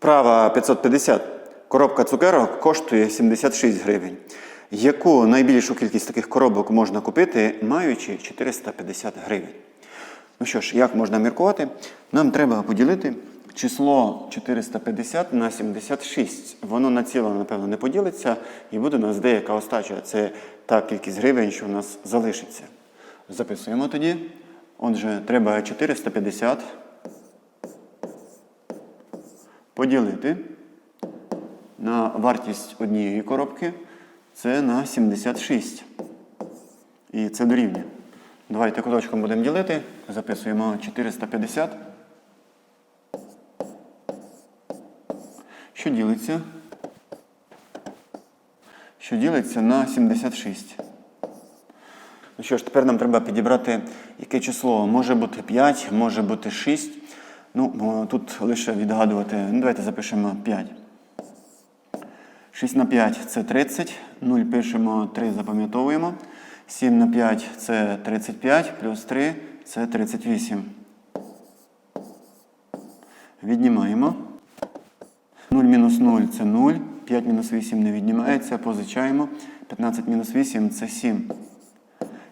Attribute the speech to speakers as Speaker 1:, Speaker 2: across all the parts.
Speaker 1: Вправа 550. Коробка цукерок коштує 76 гривень. Яку найбільшу кількість таких коробок можна купити, маючи 450 гривень? Ну що ж, як можна міркувати? Нам треба поділити число 450 на 76. Воно на ціло, напевно, не поділиться, і буде у нас деяка остача. Це та кількість гривень, що у нас залишиться. Записуємо тоді. Отже, треба 450 поділити на вартість однієї коробки. Це на 76. І це дорівнює. Давайте куточком будемо ділити. Записуємо 450. Що ділиться? Що ділиться на 76. Ну що ж, тепер нам треба підібрати яке число. Може бути 5, може бути 6. Ну, тут лише відгадувати. Ну, давайте запишемо 5. 6 на 5 це 30. 0 пишемо, 3 запам'ятовуємо. 7 на 5 це 35, плюс 3 це 38. Віднімаємо. 0 мінус 0 це 0. 5 мінус 8 не віднімається. Позичаємо. 15 мінус 8 це 7.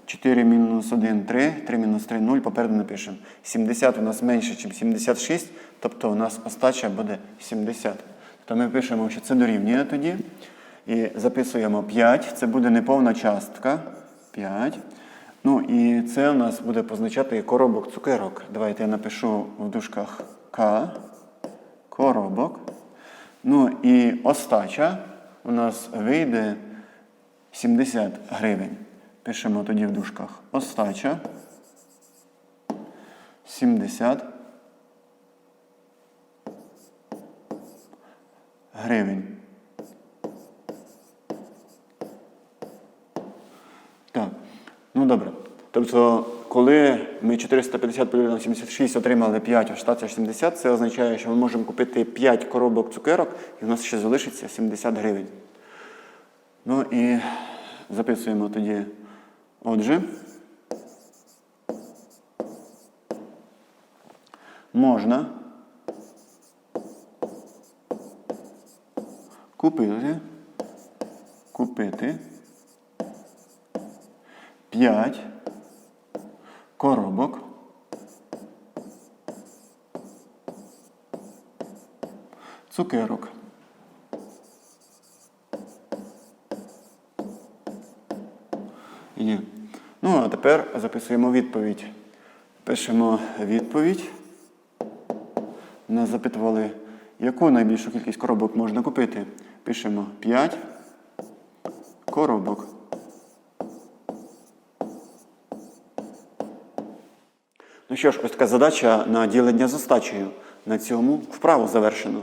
Speaker 1: 4 мінус 1 3, 3 мінус 3 0. Попереду напишемо. 70 у нас менше, ніж 76, тобто у нас остача буде 70. То ми пишемо, що це дорівнює тоді. І записуємо 5. Це буде неповна частка. 5. Ну і це у нас буде позначати коробок цукерок. Давайте я напишу в дужках К. Коробок. Ну і остача у нас вийде 70 гривень. Пишемо тоді в дужках остача 70 гривень. Так, ну добре. Тобто, коли ми 450 поділили на 76 отримали 5, а штація 70, це означає, що ми можемо купити 5 коробок цукерок, і в нас ще залишиться 70 гривень. Ну і записуємо тоді. Отже, можна купити, купити 5 коробок цукерок. Є. Ну, а тепер записуємо відповідь. Пишемо відповідь. Нас запитували, яку найбільшу кількість коробок можна купити. Пишемо 5 коробок. Ну що ж, ось така задача на ділення з остачею. На цьому вправу завершено.